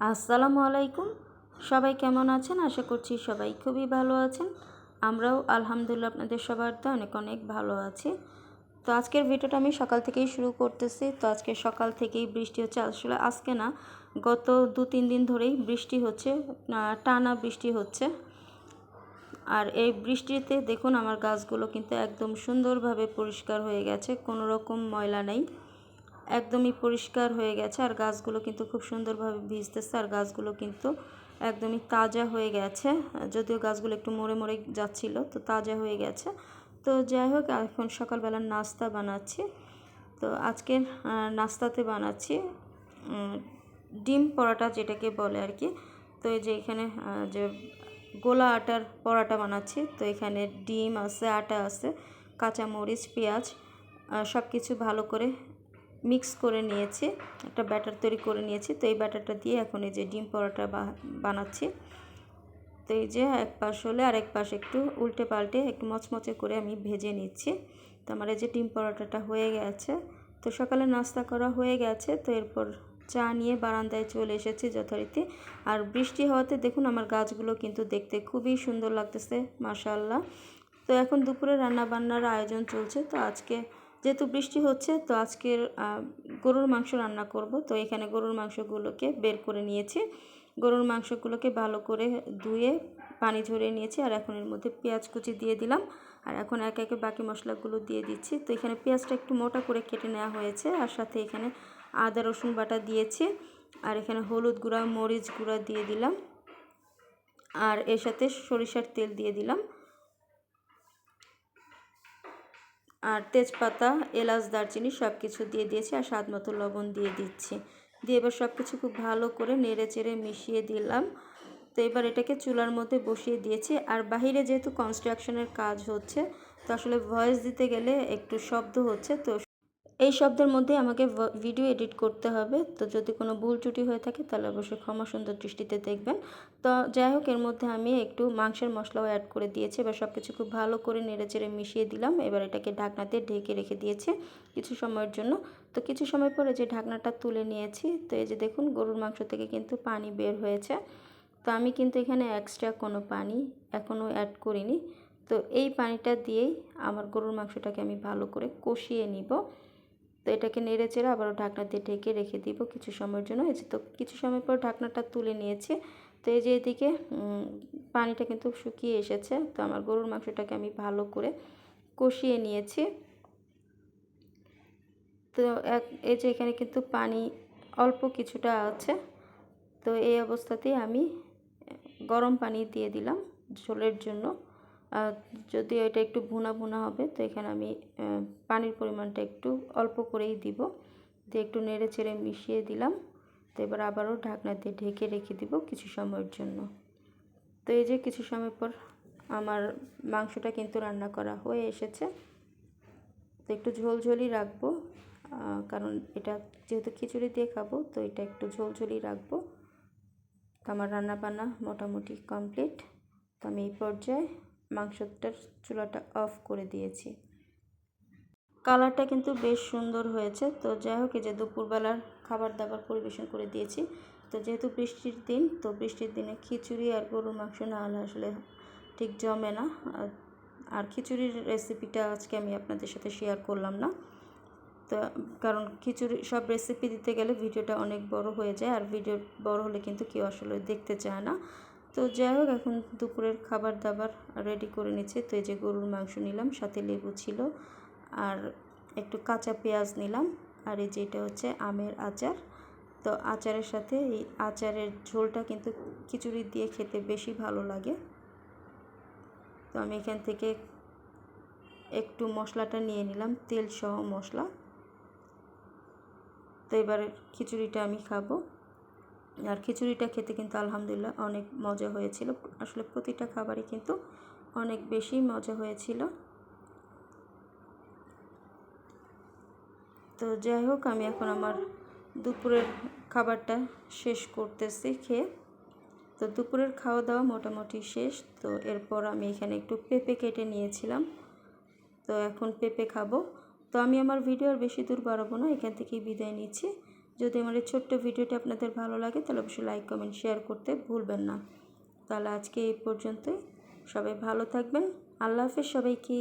আসসালামু আলাইকুম। সবাই কেমন আছেন? আশা করছি সবাই খুবই ভালো আছেন। আমরাও আলহামদুলিল্লাহ আপনাদের সবার তো অনেক অনেক ভালো আছি। তো আজকের ভিডিওটা আমি সকাল থেকেই শুরু করতেছি। তো আজকে সকাল থেকেই বৃষ্টি হচ্ছে। আসলে আজকে না, গত দু তিন দিন ধরেই বৃষ্টি হচ্ছে টানা বৃষ্টি হচ্ছে। আর এই বৃষ্টিতে দেখুন আমার গাছগুলো কিন্তু একদম সুন্দরভাবে পরিষ্কার হয়ে গেছে। কোনো রকম ময়লা নেই। একদমই পরিষ্কার হয়ে গেছে আর গাছগুলো কিন্তু খুব সুন্দরভাবে ভিজতেছে আর গাছগুলো কিন্তু একদমই তাজা হয়ে গেছে। যদিও গাছগুলো একটু মরে মরে যাচ্ছিল, তো তাজা হয়ে গেছে। তো যাই হোক, এখন সকালবেলার নাস্তা বানাচ্ছি। তো আজকের নাস্তাতে বানাচ্ছি ডিম পরাটা যেটাকে বলে আর কি। তো এই যে এখানে যে গোলা আটার পরাটা বানাচ্ছি, তো এখানে ডিম আছে, আটা আছে, কাঁচামরিচ, পেঁয়াজ সব কিছু ভালো করে মিক্স করে নিয়েছে, একটা ব্যাটার তৈরি করে নিয়েছি। তো এই ব্যাটারটা দিয়ে এখন এই যে ডিম পরোটা বানাচ্ছি। তো এই যে এক পাশ হলে আর এক পাশ একটু উল্টে পাল্টে একটু মচমচে করে আমি ভেজে নিচ্ছি। তো আমার এই যে ডিম পরোটাটা হয়ে গেছে। তো সকালে নাস্তা করা হয়ে গেছে। তো এরপর চা নিয়ে বারান্দায় চলে এসেছি যথারীতি। আর বৃষ্টি হওয়াতে দেখুন আমার গাছগুলো কিন্তু দেখতে খুবই সুন্দর লাগতেছে মাশাল্লাহ তো এখন দুপুরে রান্না বান্নার আয়োজন চলছে। তো আজকে যেহেতু বৃষ্টি হচ্ছে, তো আজকের গরুর মাংস রান্না করব। তো এখানে গরুর মাংসগুলোকে বের করে নিয়েছি। গরুর মাংসগুলোকে ভালো করে ধুয়ে পানি ঝরিয়ে নিয়েছি আর এখন এর মধ্যে পেঁয়াজ কুচি দিয়ে দিলাম। আর এখন একে একে বাকি মশলাগুলো দিয়ে দিচ্ছি। তো এখানে পেঁয়াজটা একটু মোটা করে কেটে নেওয়া হয়েছে আর সাথে এখানে আদা, রসুন বাটা দিয়েছি। আর এখানে হলুদ গুঁড়া, মরিচ গুঁড়া দিয়ে দিলাম। আর এর সাথে সরিষার তেল দিয়ে দিলাম। আর তেজপাতা, এলাচ, দারচিনি সব কিছু দিয়ে দিয়েছি আর স্বাদ মতো লবণ দিয়ে দিচ্ছি। দিয়ে এবার সব কিছু খুব ভালো করে নেড়ে চেড়ে মিশিয়ে দিলাম। তো এবার এটাকে চুলার মধ্যে বসিয়ে দিয়েছি। আর বাহিরে যেহেতু কনস্ট্রাকশনের কাজ হচ্ছে, তো আসলে ভয়েস দিতে গেলে একটু শব্দ হচ্ছে, তো এই শব্দের মধ্যে আমাকে ভিডিও এডিট করতে হবে। তো যদি কোনো ভুল ত্রুটি হয়ে থাকে, তাহলে অবশ্যই ক্ষমা সুন্দর দৃষ্টিতে দেখবেন। তো যাই হোক, এর মধ্যে আমি একটু মাংসের মশলাও অ্যাড করে দিয়েছি। এবার সব কিছু খুব ভালো করে নেড়ে চেড়ে মিশিয়ে দিলাম। এবার এটাকে ঢাকনাতে ঢেকে রেখে দিয়েছি কিছু সময়ের জন্য। তো কিছু সময় পরে যে ঢাকনাটা তুলে নিয়েছি, তো এই যে দেখুন, গরুর মাংস থেকে কিন্তু পানি বের হয়েছে। তো আমি কিন্তু এখানে এক্সট্রা কোনো পানি এখনও অ্যাড করিনি। তো এই পানিটা দিয়েই আমার গরুর মাংসটাকে আমি ভালো করে কষিয়ে নিব। তো এটাকে নেড়ে চেড়ে আবারও ঢাকনা দিয়ে ঢেকে রেখে দিব কিছু সময়ের জন্য। এই যে তো কিছু সময় পর ঢাকনাটা তুলে নিয়েছি। তো এই যে এদিকে পানিটা কিন্তু শুকিয়ে এসেছে। তো আমার গরুর মাংসটাকে আমি ভালো করে কষিয়ে নিয়েছি। তো এক, এই যে এখানে কিন্তু পানি অল্প কিছুটা আছে। তো এই অবস্থাতেই আমি গরম পানি দিয়ে দিলাম ঝোলের জন্য। যদি এটা একটু ভুনা ভুনা হবে, তো এখানে আমি পানির পরিমাণটা একটু অল্প করেই দিব। দিয়ে একটু নেড়ে চেড়ে মিশিয়ে দিলাম। তো এবার আবারও ঢাকনা দিয়ে ঢেকে রেখে দিব কিছু সময়ের জন্য। তো এই যে কিছু সময় পর আমার মাংসটা কিন্তু রান্না করা হয়ে এসেছে। তো একটু ঝোলঝোলই রাখব কারণ এটা যেহেতু খিচুড়ি দিয়ে খাব, তো এটা একটু ঝোলঝোলই রাখব। তো আমার রান্না বান্না মোটামুটি কমপ্লিট। তো আমি এই পর্যায়ে মাংসটার চুলাটা অফ করে দিয়েছি। কালারটা কিন্তু বেশ সুন্দর হয়েছে। তো যাই হোক যে দুপুরবেলার খাবার দাবার পরিবেশন করে দিয়েছি। তো যেহেতু বৃষ্টির দিন, তো বৃষ্টির দিনে খিচুড়ি আর গরুর মাংস না হলে আসলে ঠিক জমে না। আর খিচুড়ির রেসিপিটা আজকে আমি আপনাদের সাথে শেয়ার করলাম না। তো, কারণ খিচুড়ি, সব রেসিপি দিতে গেলে ভিডিওটা অনেক বড় হয়ে যায়। আর ভিডিও বড় হলে কিন্তু কেউ আসলে দেখতে চায় না। তো যাই হোক, এখন দুপুরের খাবার দাবার রেডি করে নিচ্ছে। তো এই যে গরুর মাংস নিলাম, সাথে লেবু ছিল আর একটু কাঁচা পেঁয়াজ নিলাম। আর এই যেটা হচ্ছে আমের আচার। তো আচারের সাথে এই আচারের ঝোলটা কিন্তু খিচুড়ি দিয়ে খেতে বেশি ভালো লাগে। তো আমি এখান থেকে একটু মশলাটা নিয়ে নিলাম তেল সহ মশলা। তো এবার খিচুড়িটা আমি খাব। আর খিচুড়িটা খেতে কিন্তু আলহামদুলিল্লাহ অনেক মজা হয়েছিল। আসলে প্রতিটা খাবারই কিন্তু অনেক বেশি মজা হয়েছিল। তো যাই হোক, আমি এখন আমার দুপুরের খাবারটা শেষ করতেছি খেয়ে। তো দুপুরের খাওয়া দাওয়া মোটামুটি শেষ। তো এরপর আমি এখানে একটু পেঁপে কেটে নিয়েছিলাম। তো এখন পেঁপে খাব। তো আমি আমার ভিডিও আর বেশি দূর বাড়াবো না, এখান থেকেই বিদায় নিচ্ছি। যদি আমার এই ছোট্ট ভিডিওটি আপনাদের ভালো লাগে, তাহলে অবশ্যই লাইক কমেন্ট শেয়ার করতে ভুলবেন না। তাহলে আজকে এই পর্যন্তই। সবাই ভালো থাকবেন। আল্লাহ হাফেজ সবাইকে।